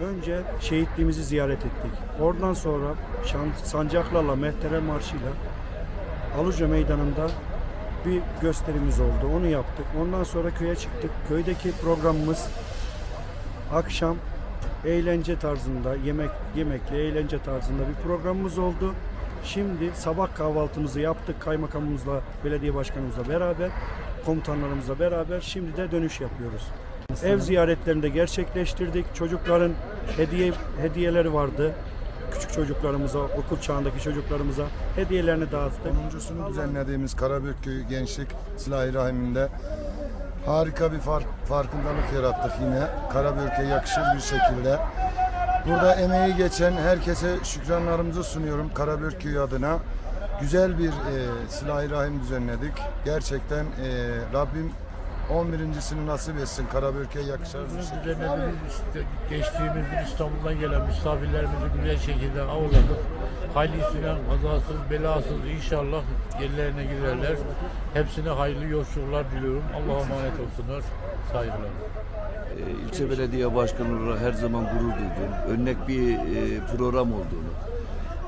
Önce şehitliğimizi ziyaret ettik. Oradan sonra şan, sancaklarla, mehtere marşıyla Aluca Meydanı'nda bir gösterimiz oldu. Onu yaptık. Ondan sonra köye çıktık. Köydeki programımız akşam eğlence tarzında, yemek yemekli eğlence tarzında bir programımız oldu. Şimdi sabah kahvaltımızı yaptık kaymakamımızla, belediye başkanımızla beraber, komutanlarımızla beraber. Şimdi de dönüş yapıyoruz. Ev ziyaretlerini de gerçekleştirdik. Çocukların hediye hediyeleri vardı. Küçük çocuklarımıza, okul çağındaki çocuklarımıza hediyelerini dağıttık. 10.sunu düzenlediğimiz Karabük Köyü Gençlik Silah-ı Rahim'inde harika bir fark, farkındalık yarattık yine. Karabük'e yakışır bir şekilde. Burada emeği geçen herkese şükranlarımızı sunuyorum Karabük Köyü adına. Güzel bir e, Silah-ı Rahim düzenledik. Gerçekten e, Rabbim 11.sini nasip etsin. Karabük'e yakışır bir işte geçtiğimiz gün İstanbul'dan gelen misafirlerimizi güzel şekilde ağırladık. Hayırlısıyla kazasız belasız inşallah yerlerine girerler. Hepsine hayırlı yolculuklar diliyorum. Allah'a emanet olsunlar. Saygılar. Ee, ilçe belediye başkanı her zaman gurur duydum. Örnek bir e, program olduğunu.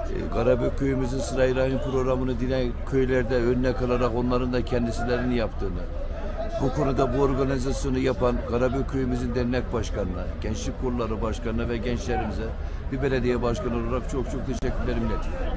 E, Karabük köyümüzün Sıra-i Rahim programını diğer köylerde örnek alarak onların da kendisilerini yaptığını. Bu konuda bu organizasyonu yapan Karabük köyümüzün dernek başkanına, gençlik kolları başkanına ve gençlerimize bir belediye başkanı olarak çok çok teşekkürlerimi iletiyorum.